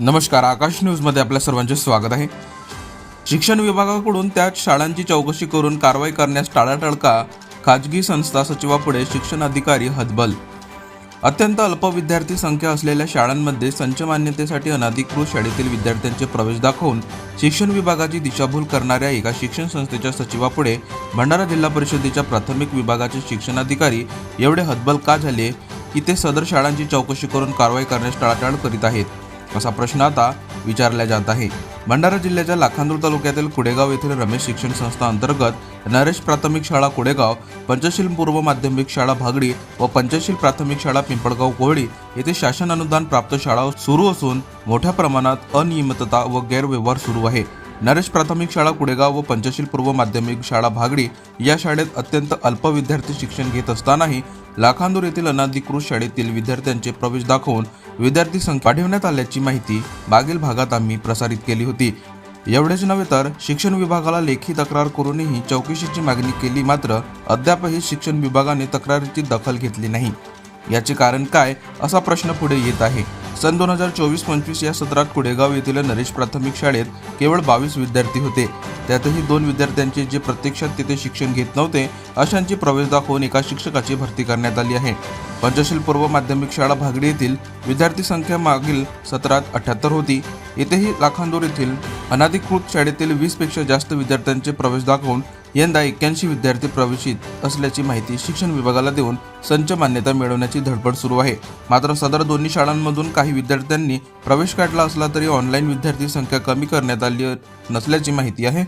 नमस्कार आकाश न्यूजमध्ये आपल्या सर्वांचे स्वागत आहे. शिक्षण विभागाकडून त्या शाळांची चौकशी करून कारवाई करण्यास टाळाटाळ का खाजगी संस्था सचिवापुढे शिक्षण अधिकारी हतबल. अत्यंत अल्प विद्यार्थी संख्या असलेल्या शाळांमध्ये संच मान्यतेसाठी अनधिकृत शाळेतील विद्यार्थ्यांचे प्रवेश दाखवून शिक्षण विभागाची दिशाभूल करणाऱ्या एका शिक्षण संस्थेच्या सचिवापुढे भंडारा जिल्हा परिषदेच्या प्राथमिक विभागाचे शिक्षणाधिकारी एवढे हतबल का झाले? की ते सदर शाळांची चौकशी करून कारवाई करण्यास टाळाटाळ करीत आहेत. असा प्रश्न आता विचारला जात आहे भंडारा जिल्ह्याच्या लाखांदूर तालुक्यातील कुडेगाव येथील रमेश शिक्षण संस्था अंतर्गत नरेश प्राथमिक शाळा कुडेगाव पंचशील पूर्व माध्यमिक शाळा भागडी व पंचशील प्राथमिक शाळा पिंपळगाव कोहळी येथे शासन अनुदान प्राप्त शाळा सुरू असून मोठ्या प्रमाणात अनियमितता व गैरव्यवहार सुरू आहे. नरेश प्राथमिक शाळा कुडेगाव व पंचशील पूर्व माध्यमिक शाळा भागडी या शाळेत अत्यंत अल्प विद्यार्थी शिक्षण घेत असतानाही लाखांदूर येथील अनाधिकृत शाळेतील विद्यार्थ्यांचे प्रवेश दाखवून विद्यार्थी संख्या वाढवण्यात आल्याची माहिती मागील भागात आम्ही प्रसारित केली होती. एवढेच नव्हे तर शिक्षण विभागाला लेखी तक्रार करूनही चौकशीची मागणी केली मात्र अद्यापही शिक्षण विभागाने तक्रारीची दखल घेतली नाही. याचे कारण काय? असा प्रश्न पुढे येत आहे. सन दोन हजार चोवीस पंचवीस या सत्रात कुडेगाव येथील नरेश प्राथमिक शाळेत केवळ बावीस विद्यार्थी होते. त्यातही दोन विद्यार्थ्यांचे जे प्रत्यक्षात तिथे शिक्षण घेत नव्हते अशांची प्रवेश दाखवून एका शिक्षकाची भरती करण्यात आली आहे. पंचशील पूर्व माध्यमिक शाळा भागडी येथील विद्यार्थी संख्या मागील सत्रात अठ्याहत्तर होती. येथेही लाखांदूर येथील अनाधिकृत शाळेतील वीसपेक्षा जास्त विद्यार्थ्यांचे प्रवेश दाखवून यंदा एक्क्याऐंशी विद्यार्थी प्रवेशित असल्याची माहिती शिक्षण विभागाला देऊन संच मान्यता मिळवण्याची धडपड सुरू आहे. मात्र सदर दोन्ही शाळांमधून काही विद्यार्थ्यांनी प्रवेश काढला असला तरी ऑनलाईन विद्यार्थी संख्या कमी करण्यात आली नसल्याची माहिती आहे.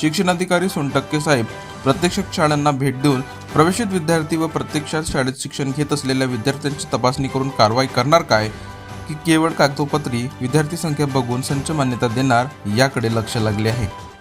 शिक्षणाधिकारी सोनटक्के साहेब प्रत्यक्ष शाळांना भेट देऊन प्रवेशित विद्यार्थी व प्रत्यक्षात शाळेत शिक्षण घेत असलेल्या विद्यार्थ्यांची तपासणी करून कारवाई करणार काय? की केवळ कागदोपत्री विद्यार्थी संख्या बघून संच मान्यता देणार याकडे लक्ष लागले आहे.